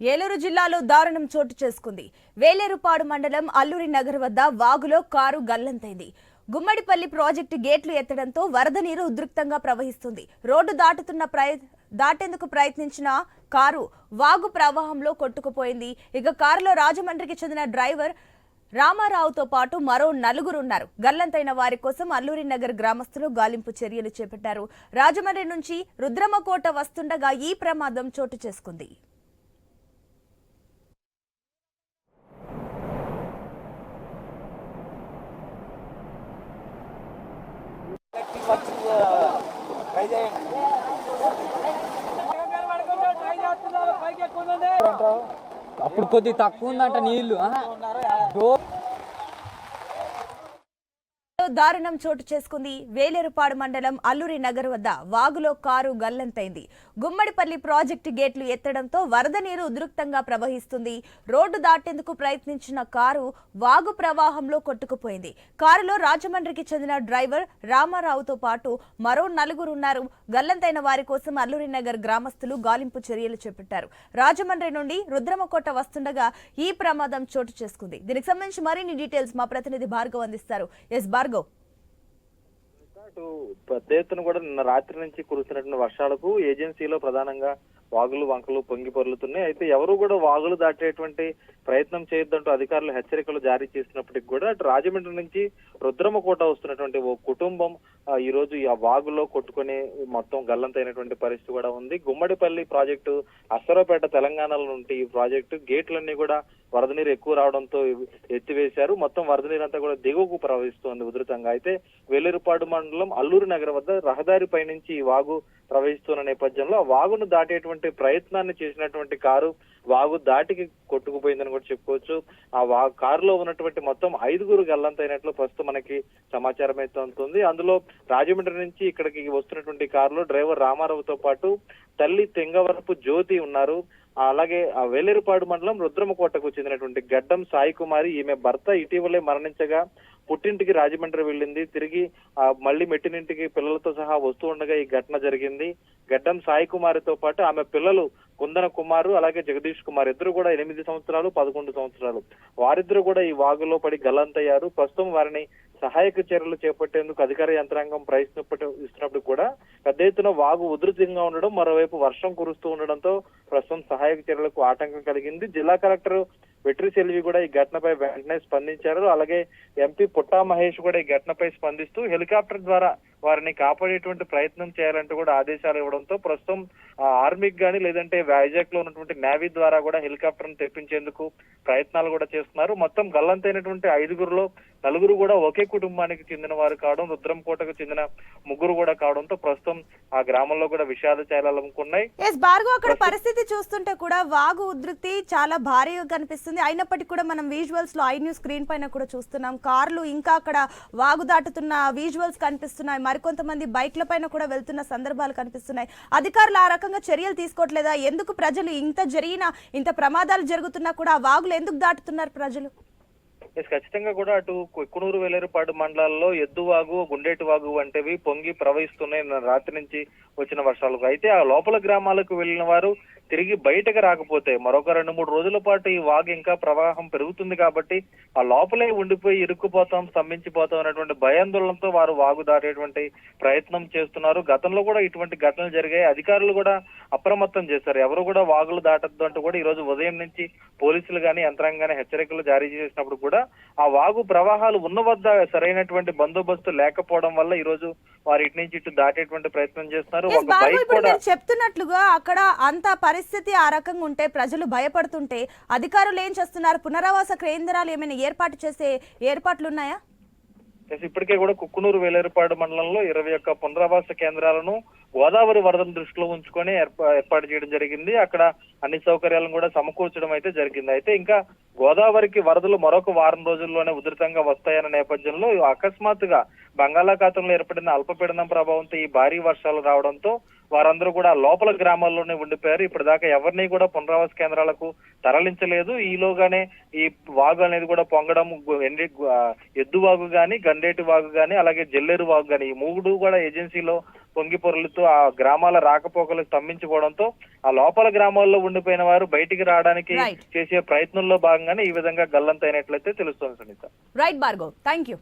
ఏలూరు జిల్లాలో దారుణం చోటు చేసుకుంది. వేలేరుపాడు మండలం అల్లూరి నగర్ వద్ద వాగులో కారు గల్లంతైంది. గుమ్మడిపల్లి ప్రాజెక్టు గేట్లు ఎత్తడంతో వరద నీరు ఉద్రిక్తంగా ప్రవహిస్తుంది. రోడ్డు దాటుతున్న ప్రయ దాటేందుకు ప్రయత్నించిన కారు వాగు ప్రవాహంలో కొట్టుకుపోయింది. ఇక కారులో రాజమండ్రికి చెందిన డ్రైవర్ రామారావుతో పాటు మరో నలుగురు ఉన్నారు. గల్లంతైన వారి కోసం అల్లూరి నగర్ గ్రామస్తులు గాలింపు చర్యలు చేపట్టారు. రాజమండ్రి నుంచి రుద్రమకోట వస్తుండగా ఈ ప్రమాదం చోటు చేసుకుంది. అప్పుడు కొద్ది తక్కువ ఉందంట నీళ్ళు దారుణం చోటు చేసుకుంది. వేలేరుపాడు మండలం అల్లూరి నగర్ వద్ద వాగులో కారు గల్లంతైంది. గుమ్మడిపల్లి ప్రాజెక్టు గేట్లు ఎత్తడంతో వరద నీరు ఉద్రిక్తంగా ప్రవహిస్తుంది. రోడ్డు దాటేందుకు ప్రయత్నించిన కారు వాగు ప్రవాహంలో కొట్టుకుపోయింది. కారులో రాజమండ్రికి చెందిన డ్రైవర్ రామారావుతో పాటు మరో నలుగురు ఉన్నారు. గల్లంతైన వారి కోసం అల్లూరి నగర్ గ్రామస్తులు గాలింపు చర్యలు చేపట్టారు. రాజమండ్రి నుండి రుద్రమకోట వస్తుండగా ఈ ప్రమాదం చోటు చేసుకుంది. దీనికి సంబంధించి మరిన్ని డీటెయిల్స్ మా ప్రతినిధి భార్గవ్ అందిస్తారు. ఎస్ భార్గవ్. పాటు పెద్ద ఎత్తున కూడా నిన్న రాత్రి నుంచి కురుస్తున్నటువంటి వర్షాలకు ఏజెన్సీలో ప్రధానంగా వాగులు వంకలు పొంగి పొరులుతున్నాయి. అయితే ఎవరు కూడా వాగులు దాటేటువంటి ప్రయత్నం చేయొద్దంటూ అధికారులు హెచ్చరికలు జారీ చేసినప్పటికి కూడా అటు రాజమండ్రి నుంచి రుద్రమకోట వస్తున్నటువంటి ఓ కుటుంబం ఈ రోజు ఆ వాగులో కొట్టుకుని మొత్తం గల్లంతైనటువంటి పరిస్థితి కూడా ఉంది. గుమ్మడిపల్లి ప్రాజెక్టు అసరపేట తెలంగాణలో నుండి ఈ ప్రాజెక్టు గేట్లన్నీ కూడా వరద నీరు ఎక్కువ రావడంతో ఎత్తివేశారు. మొత్తం వరద నీరు అంతా కూడా దిగువకు ప్రవహిస్తోంది ఉధృతంగా. అయితే వేలేరుపాడు మండలం అల్లూరు నగర్ వద్ద రహదారి పైనుంచి ఈ వాగు ప్రవహిస్తున్న నేపథ్యంలో ఆ వాగును దాటేటువంటి ప్రయత్నాన్ని చేసినటువంటి కారు వాగు దాటికి కొట్టుకుపోయిందని కూడా చెప్పుకోవచ్చు. ఆ వా కారులో ఉన్నటువంటి మొత్తం ఐదుగురు గల్లంతైనట్లు ప్రస్తుతం మనకి సమాచారం అయితే ఉంటుంది అందులో రాజమండ్రి నుంచి ఇక్కడికి వస్తున్నటువంటి కారులో డ్రైవర్ రామారావుతో పాటు తల్లి తెంగవరపు జ్యోతి ఉన్నారు. అలాగే ఆ వేలేరుపాడు మండలం రుద్రమకోటకు చెందినటువంటి గడ్డం సాయి కుమారి ఈమె భర్త ఇటీవలే మరణించగా పుట్టింటికి రాజమండ్రి వెళ్ళింది. తిరిగి ఆ మళ్ళీ మెట్టినింటికి పిల్లలతో సహా వస్తూ ఉండగా ఈ ఘటన జరిగింది. గడ్డం సాయి కుమారితో పాటు ఆమె పిల్లలు కుందన కుమారు అలాగే జగదీష్ కుమార్ ఇద్దరు కూడా ఎనిమిది సంవత్సరాలు పదకొండు సంవత్సరాలు. వారిద్దరు కూడా ఈ వాగులో పడి గల్లంతయ్యారు. ప్రస్తుతం వారిని సహాయక చర్యలు చేపట్టేందుకు అధికార యంత్రాంగం ప్రయత్నిస్తున్నప్పుడు కూడా పెద్ద ఎత్తున వాగు ఉధృతంగా ఉండడం మరోవైపు వర్షం కురుస్తూ ఉండడంతో ప్రస్తుతం సహాయక చర్యలకు ఆటంకం కలిగింది. జిల్లా కలెక్టర్ వెట్రి సెల్వి కూడా ఈ ఘటనపై వెంటనే స్పందించారు. అలాగే ఎంపీ పుట్టా మహేష్ కూడా ఈ ఘటనపై స్పందిస్తూ హెలికాప్టర్ ద్వారా వారిని కాపాడేటువంటి ప్రయత్నం చేయాలంటూ కూడా ఆదేశాలు ఇవ్వడంతో ప్రస్తుతం ఆర్మీకి కానీ లేదంటే వైజాగ్లో ఉన్నటువంటి నేవీ ద్వారా కూడా హెలికాప్టర్ తెప్పించేందుకు ప్రయత్నాలు కూడా చేస్తున్నారు. మొత్తం గల్లంతైనటువంటి ఐదుగురులో నలుగురు కూడా ఒకే కుటుంబానికి చెందిన వారు కావడం రుద్రంకోటకు చెందిన ముగ్గురు కూడా కావడంతో ప్రస్తుతం ఆ గ్రామంలో కూడా విషాద ఎస్ భార్గవ్ అక్కడ పరిస్థితి చూస్తుంటే కూడా వాగు ఉధృతి చాలా భారీగా కనిపిస్తుంది. అయినప్పటికీ కూడా మనం విజువల్స్లో ఐ న్యూస్ స్క్రీన్ పైన కూడా చూస్తున్నాం. కార్లు ఇంకా అక్కడ వాగు దాటుతున్న విజువల్స్ కనిపిస్తున్నాయి. మరికొంతమంది బైక్ల పైన కూడా వెళ్తున్న సందర్భాలు కనిపిస్తున్నాయి. అధికారులు ఆ రకంగా చర్యలు తీసుకోవట్లేదా? ఎందుకు ప్రజలు ఇంత జరిగిన ఇంత ప్రమాదాలు జరుగుతున్నా కూడా ఆ వాగులు ఎందుకు దాటుతున్నారు ప్రజలు? ఎస్ ఖచ్చితంగా కూడా అటు కుక్కునూరు వేలేరుపాడు మండలాల్లో ఎద్దువాగు గుండెటి వాగు వంటివి పొంగి ప్రవహిస్తున్నాయి. రాత్రి నుంచి వచ్చిన వర్షాలకు. అయితే ఆ లోపల గ్రామాలకు వెళ్ళిన వారు తిరిగి బయటకు రాకపోతే మరొక రెండు మూడు రోజుల పాటు ఈ వాగు ఇంకా ప్రవాహం పెరుగుతుంది కాబట్టి ఆ లోపలే ఉండిపోయి ఇరుక్కుపోతాం స్తంభించిపోతాం అనేటువంటి భయాందోళనతో వారు వాగు దాటేటువంటి ప్రయత్నం చేస్తున్నారు. గతంలో కూడా ఇటువంటి ఘటనలు జరిగాయి. అధికారులు కూడా అప్రమత్తం చేశారు. ఎవరు కూడా వాగులు దాటద్దు అంటూ కూడా ఈ రోజు ఉదయం నుంచి పోలీసులు గాని యంత్రాంగం గాని హెచ్చరికలు జారీ చేసినప్పుడు కూడా ఆ వాగు ప్రవాహాలు ఉన్న వద్ద సరైనటువంటి బందోబస్తు లేకపోవడం వల్ల ఈ రోజు వారు ఇటు నుంచి ఇటు దాటేటువంటి ప్రయత్నం చేస్తున్నారు. ఒక బైక్ కూడా చెప్తున్నట్లుగా అక్కడ అంత పరిస్థితి ఆ రకంగా ఉంటే ప్రజలు భయపడుతుంటే అధికారులు ఏం చేస్తున్నారు? పునరావాస కేంద్రాలు ఏమైనా ఏర్పాటు చేసే ఏర్పాట్లు ఉన్నాయా? ఇప్పటికే కూడా కుక్కునూరు వేలేరుపాడు మండలంలో ఇరవై ఒక్క పునరావాస కేంద్రాలను గోదావరి వరదను దృష్టిలో ఉంచుకొని ఏర్పా- ఏర్పాటు చేయడం జరిగింది. అక్కడ అన్ని సౌకర్యాలను కూడా సమకూర్చడం అయితే జరిగింది. అయితే ఇంకా గోదావరికి వరదలు మరొక వారం రోజుల్లోనే ఉధృతంగా వస్తాయన్న నేపథ్యంలో అకస్మాత్తుగా బంగాళాఖాతంలో ఏర్పడిన అల్పపీడనం ప్రభావంతో ఈ భారీ వర్షాలు రావడంతో వారందరూ కూడా లోపల గ్రామాల్లోనే ఉండిపోయారు. ఇప్పటిదాకా ఎవరిని కూడా పునరావాస కేంద్రాలకు తరలించలేదు. ఈలోగానే ఈ వాగు అనేది కూడా పొంగడం ఎద్దు వాగు గాని గండేటి వాగు గాని అలాగే జల్లేరు వాగు గాని ఈ మూడు కూడా ఏజెన్సీలో పొంగి పొరలుతూ ఆ గ్రామాల రాకపోకలు స్తంభించిపోవడంతో ఆ లోపల గ్రామాల్లో ఉండిపోయిన వారు బయటికి రావడానికి. చేసే ప్రయత్నంలో భాగంగానే ఈ విధంగా గల్లంతైనట్లయితే తెలుస్తోంది Sunitha. Right Bhargav thank you